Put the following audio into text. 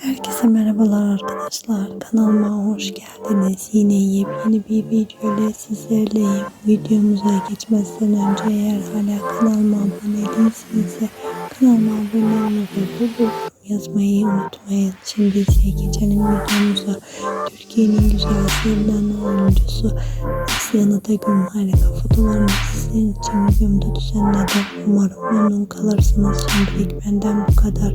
Herkese merhabalar arkadaşlar. Kanalıma hoş geldiniz. Yine yepyeni bir video ile sizlerleyim. Videomuza geçmezden önce eğer hala kanalıma abone değilseniz kanalıma abone olmayı ve bu yazmayı unutmayın. Şimdi ise geçelim videomuza. Türkiye'nin güzel sevilen oyuncusu Aslan Atagül'ün harika fotoğraflarını sizin için videomda düzenledim. Umarım memnun kalırsınız. Şimdilik benden bu kadar.